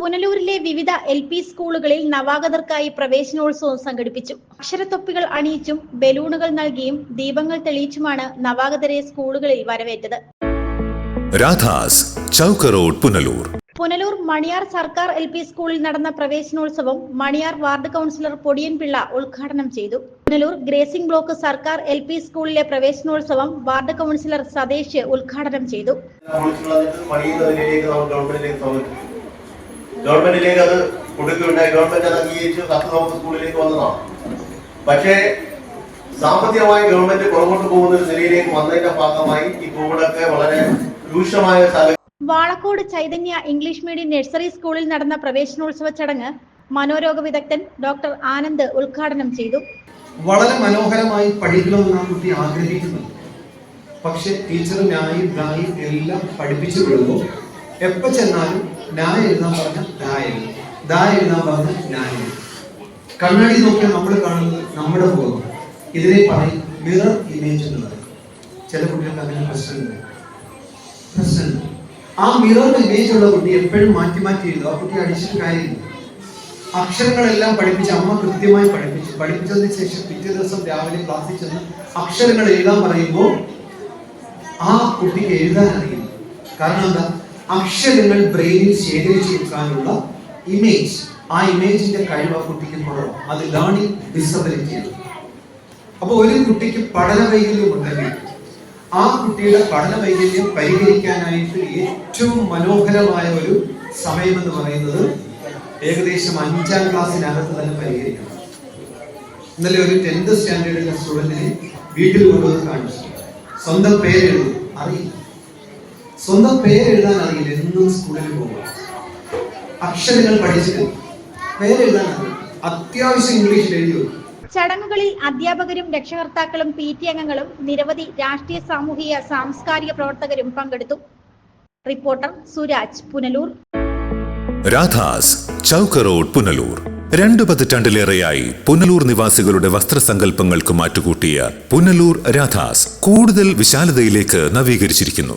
പുനലൂരിലെ വിവിധ L P സ്കൂളുകളിൽ നവാഗതർക്കായി പ്രവേശനോത്സവം സംഘടിപ്പിച്ചു. അക്ഷരത്തൊപ്പികൾ അണിയിച്ചും ബലൂണുകൾ നൽകിയും ദീപങ്ങൾ തെളിയിച്ചുമാണ് നവാഗതരെ സ്കൂളുകളിൽ വരവേറ്റത്. രാധാസ് ചൗക്ക് റോഡ് പുനലൂർ. പുനലൂർ മണിയാർ സർക്കാർ എൽ പി സ്കൂളിൽ നടന്ന പ്രവേശനോത്സവം മണിയാർ വാർഡ് കൗൺസിലർ പൊടിയൻ പിള്ള ഉദ്ഘാടനം ചെയ്തു. പുനലൂർ ഗ്രേസിംഗ് ബ്ലോക്ക് സർക്കാർ എൽ പി സ്കൂളിലെ പ്രവേശനോത്സവം വാർഡ് കൗൺസിലർ സതീഷ് ഉദ്ഘാടനം ചെയ്തു. ഗവൺമെന്റിലേക്ക് അത് കൊടുക്കുകയുണ്ടായി. ഗവൺമെന്റ് അത് അംഗീകരിച്ച് കത്ത് നമുക്ക് സ്കൂളിലേക്ക് വന്നതാണ്. പക്ഷേ സാമ്പത്തികമായി ഗവൺമെന്റ് പുറകോട്ട് പോകുന്ന ഒരു നിലയിലേക്ക് വന്നതിന്റെ ഭാഗമായി ഈ കോവിഡൊക്കെ വളരെ രൂക്ഷമായ സ്ഥലം Valakode Chaitanya English medium nursery സ്കൂളിൽ നടന്ന പ്രവേശനോത്സവ ചടങ്ങ് മനോരോഗ വിദഗ്ധൻ ഡോക്ടർ ആനന്ദ് ഉദ്ഘാടനം ചെയ്തു. വളരെ മനോഹരമായി പഠിക്കണമെന്ന് ആ കുട്ടി ആഗ്രഹിക്കുന്നുണ്ട് പക്ഷെ ടീച്ചർ ന്യായും ന്യായും എല്ലാം പഠിപ്പിച്ചു വിടുമ്പോൾ എപ്പോ ചെന്നാലും ഞാൻ എഴുതാൻ പറഞ്ഞ ന്യായം ദാ എഴുതാൻ പറഞ്ഞ ന്യായം കണ്ണാടി നോക്കിയാൽ നമ്മൾ കാണുന്നത് നമ്മുടെ മുഖം ഇതിനെ പറയും മിറർ ഇമേജ് എന്ന് പറയും ചില കുട്ടികൾക്ക് അങ്ങനെ പ്രശ്നമുണ്ട് പ്രശ്നമില്ല. ആ മിറർ ഇമേജ് ഉള്ള കുട്ടി എപ്പോഴും മാറ്റി മാറ്റി എഴുതും. ആ കുട്ടി അടിച്ചിട്ട് കാര്യമില്ല. അക്ഷരങ്ങളെല്ലാം പഠിപ്പിച്ച് അമ്മ കൃത്യമായി പഠിപ്പിച്ചു. പഠിപ്പിച്ചതിന് ശേഷം പിറ്റേ ദിവസം രാവിലെ ക്ലാസ്സിൽ ചെന്ന് അക്ഷരങ്ങൾ എഴുതാൻ പറയുമ്പോൾ ആ കുട്ടിക്ക് എഴുതാൻ അറിയില്ല കാരണം എന്താ? അക്ഷരങ്ങൾ ബ്രെയിനിൽ ശേഖരിച്ചെടുക്കാനുള്ള ഇമേജ് ആ ഇമേജിന്റെ കഴിവ് ആ കുട്ടിക്ക് കുറവ് അത് ലേണിംഗ് ഡിസബിലിറ്റി ആണ്. അപ്പോൾ ഒരു കുട്ടിക്ക് പഠന വൈകല്യം ഉണ്ടെങ്കിൽ ആ കുട്ടിയുടെ പഠന വൈകല്യം പരിഹരിക്കാനായിട്ട് ഏറ്റവും മനോഹരമായ ഒരു സമയം എന്ന് പറയുന്നത് ഏകദേശം അഞ്ചാം ക്ലാസ്സിനകത്ത് തന്നെ പരിഹരിക്കണം. ഇന്നലെ ഒരു ടെൻത്ത് സ്റ്റാൻഡേർഡിലെ സ്റ്റുഡന്റിനെ വീട്ടിൽ കൊണ്ടുവന്ന് കാണിച്ചു. സ്വന്തം പേരെഴുതും. അറിയില്ല. സ്വന്തം പേര് എഴുതാൻ അറിയില്ല. എന്നും സ്കൂളിൽ പോകുക അക്ഷരങ്ങൾ പഠിച്ചിട്ട് പേരെഴുതാൻ അറിയില്ല. അത്യാവശ്യം ഇംഗ്ലീഷ് എഴുതി ചടങ്ങുകളിൽ അധ്യാപകരും രക്ഷകർത്താക്കളും പി ടി അംഗങ്ങളും നിരവധി രാഷ്ട്രീയ സാമൂഹിക സാംസ്കാരിക പ്രവർത്തകരും പങ്കെടുത്തു. റിപ്പോർട്ടർ സുരാജ് പുനലൂർ. രാധാസ് ചൗക്ക് റോഡ് പുനലൂർ. രണ്ടു പതിറ്റാണ്ടിലേറെയായി പുനലൂർ നിവാസികളുടെ വസ്ത്രസങ്കല്പങ്ങൾക്ക് മാറ്റുകൂട്ടിയ പുനലൂർ രാധാസ് കൂടുതൽ വിശാലതയിലേക്ക് നവീകരിച്ചിരിക്കുന്നു.